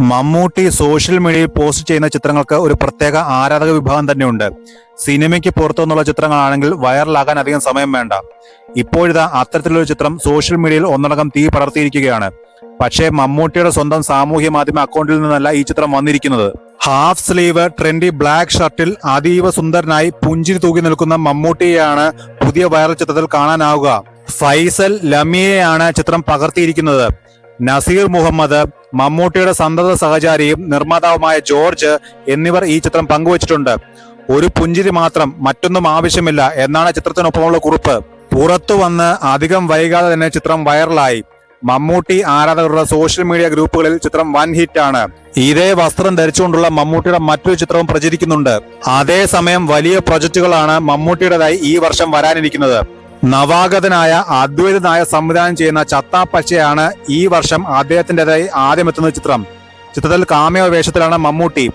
Mammootty social മീഡിയയിൽ post ചെയ്യുന്ന ചിത്രങ്ങൾക്ക് ഒരു പ്രത്യേക ആരാധക വിഭാഗം തന്നെയുണ്ട്. സിനിമയ്ക്ക് പുറത്തുനിന്നുള്ള ചിത്രങ്ങളാണെങ്കിൽ വൈറലാകാൻ അധികം സമയം വേണ്ട. ഇപ്പോഴിതാ അത്തരത്തിലൊരു ചിത്രം സോഷ്യൽ മീഡിയയിൽ ഒന്നടങ്കം തീ പടർത്തിയിരിക്കുകയാണ്. പക്ഷേ മമ്മൂട്ടിയുടെ സ്വന്തം സാമൂഹ്യ മാധ്യമ അക്കൗണ്ടിൽ നിന്നല്ല ഈ ചിത്രം വന്നിരിക്കുന്നത്. ഹാഫ് സ്ലീവ് ട്രെൻഡി ബ്ലാക്ക് ഷർട്ടിൽ അതീവ സുന്ദരനായി പുഞ്ചിരി തൂക്കി നിൽക്കുന്ന മമ്മൂട്ടിയെയാണ് പുതിയ വൈറൽ ചിത്രത്തിൽ കാണാനാവുക. ഫൈസൽ ലമിയെയാണ് ചിത്രം പകർത്തിയിരിക്കുന്നത്. നസീർ മുഹമ്മദ് മമ്മൂട്ടിയുടെ സന്തത സഹചാരിയും നിർമ്മാതാവുമായ ജോർജ് എന്നിവർ ഈ ചിത്രം പങ്കുവച്ചിട്ടുണ്ട്. ഒരു പുഞ്ചിരി മാത്രം മറ്റൊന്നും ആവശ്യമില്ല എന്നാണ് ചിത്രത്തിനൊപ്പമുള്ള കുറിപ്പ്. പുറത്തു വന്ന് അധികം വൈകാതെ തന്നെ ചിത്രം വൈറലായി. മമ്മൂട്ടി ആരാധകരുടെ സോഷ്യൽ മീഡിയ ഗ്രൂപ്പുകളിൽ ചിത്രം വൻ ഹിറ്റ് ആണ് ഇതേ വസ്ത്രം ധരിച്ചുകൊണ്ടുള്ള മമ്മൂട്ടിയുടെ മറ്റൊരു ചിത്രവും പ്രചരിക്കുന്നുണ്ട്. അതേസമയം വലിയ പ്രൊജക്ടുകളാണ് മമ്മൂട്ടിയുടേതായി ഈ വർഷം വരാനിരിക്കുന്നത്. നവാഗതനായ അദ്വൈത നായ സംവിധാനം ചെയ്യുന്ന ചത്താ പച്ചയാണ് ഈ വർഷം അദ്ദേഹത്തിന്റെതായി ആദ്യം എത്തുന്ന ചിത്രം. ചിത്രത്തിൽ കാമ്യ വേഷത്തിലാണ് മമ്മൂട്ടി.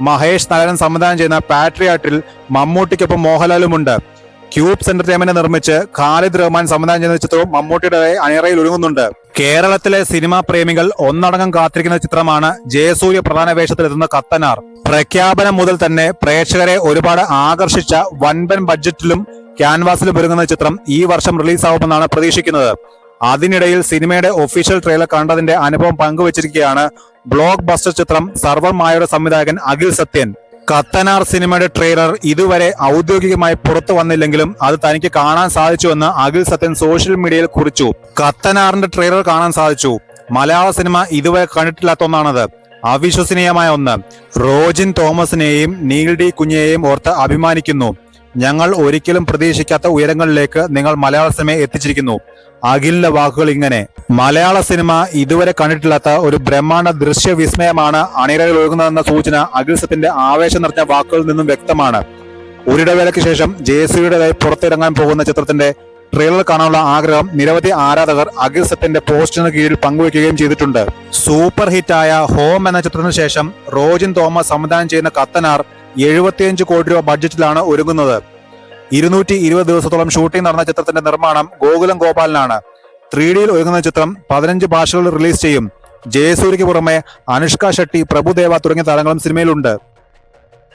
മഹേഷ് നരൻ സംവിധാനം ചെയ്യുന്ന പാട്രിയാട്ടിൽ മമ്മൂട്ടിക്കൊപ്പം മോഹൻലാലുമുണ്ട് ക്യൂബ് എന്റർടൈൻമെന്റ് നിർമ്മിച്ച് ഖാലിദ് റഹ്മാൻ സംവിധാനം ചെയ്യുന്ന ചിത്രവും മമ്മൂട്ടിയുടെ അണിയറയിൽ ഒരുങ്ങുന്നുണ്ട്. കേരളത്തിലെ സിനിമാ പ്രേമികൾ ഒന്നടങ്കം കാത്തിരിക്കുന്ന ചിത്രമാണ് ജയസൂര്യ പ്രധാന വേഷത്തിലെത്തുന്ന കത്തനാർ. പ്രഖ്യാപനം മുതൽ തന്നെ പ്രേക്ഷകരെ ഒരുപാട് ആകർഷിച്ച വൻപൻ ബഡ്ജറ്റിലും ക്യാൻവാസിലും ഒരുങ്ങുന്ന ചിത്രം ഈ വർഷം റിലീസാവുമെന്നാണ് പ്രതീക്ഷിക്കുന്നത്. അതിനിടയിൽ സിനിമയുടെ ഒഫീഷ്യൽ ട്രെയിലർ കണ്ടതിന്റെ അനുഭവം പങ്കുവച്ചിരിക്കുകയാണ് ബ്ലോക്ക് ബസ്റ്റർ ചിത്രം സർവർ മായയുടെ സംവിധായകൻ അഖിൽ സത്യൻ. കത്തനാർ സിനിമയുടെ ട്രെയിലർ ഇതുവരെ ഔദ്യോഗികമായി പുറത്തു വന്നില്ലെങ്കിലും അത് തനിക്ക് കാണാൻ സാധിച്ചുവെന്ന് അഖിൽ സത്യൻ സോഷ്യൽ മീഡിയയിൽ കുറിച്ചു. കത്തനാറിന്റെ ട്രെയിലർ കാണാൻ സാധിച്ചു. മലയാള സിനിമ ഇതുവരെ കണ്ടിട്ടില്ലാത്ത ഒന്നാണത്. അവിശ്വസനീയമായ ഒന്ന്. റോജിൻ തോമസിനെയും നീൽ ഡി കുഞ്ഞിയെയും ഓർത്ത് അഭിമാനിക്കുന്നു. ഞങ്ങൾ ഒരിക്കലും പ്രതീക്ഷിക്കാത്ത ഉയരങ്ങളിലേക്ക് നിങ്ങൾ മലയാള സിനിമയെ എത്തിച്ചിരിക്കുന്നു. അഖിലിന്റെ വാക്കുകൾ ഇങ്ങനെ. മലയാള സിനിമ ഇതുവരെ കണ്ടിട്ടില്ലാത്ത ഒരു ബ്രഹ്മാണ്ഡ ദൃശ്യ വിസ്മയമാണ് അണിയറയിൽ ഒഴുകുന്നതെന്ന സൂചന അഖിൽ സത്തിന്റെ ആവേശം നിറഞ്ഞ വാക്കുകളിൽ നിന്നും വ്യക്തമാണ്. ഒരിടവേളയ്ക്ക് ശേഷം ജയശ്രീയുടേതായി പുറത്തിറങ്ങാൻ പോകുന്ന ചിത്രത്തിന്റെ ട്രെയിലർ കാണാനുള്ള ആഗ്രഹം നിരവധി ആരാധകർ അഖിൽ സത്യന്റെ പോസ്റ്റിന് കീഴിൽ പങ്കുവയ്ക്കുകയും ചെയ്തിട്ടുണ്ട്. സൂപ്പർ ഹിറ്റായ ഹോം എന്ന ചിത്രത്തിന് ശേഷം റോജിൻ തോമസ് സംവിധാനം ചെയ്യുന്ന കത്തനാർ എഴുപത്തിയഞ്ച് കോടി രൂപ ബഡ്ജറ്റിലാണ് ഒരുങ്ങുന്നത്. ഇരുന്നൂറ്റി ഇരുപത് ദിവസത്തോളം ഷൂട്ടിംഗ് നടന്ന ചിത്രത്തിന്റെ നിർമ്മാണം ഗോകുലം ഗോപാലിനാണ്. ത്രീ ഡിയിൽ ഒരുങ്ങുന്ന ചിത്രം പതിനഞ്ച് ഭാഷകളിൽ റിലീസ് ചെയ്യും. ജയസൂരിക്ക് പുറമെ അനുഷ്ക ഷെട്ടി പ്രഭുദേവ തുടങ്ങിയ താരങ്ങളും സിനിമയിലുണ്ട്.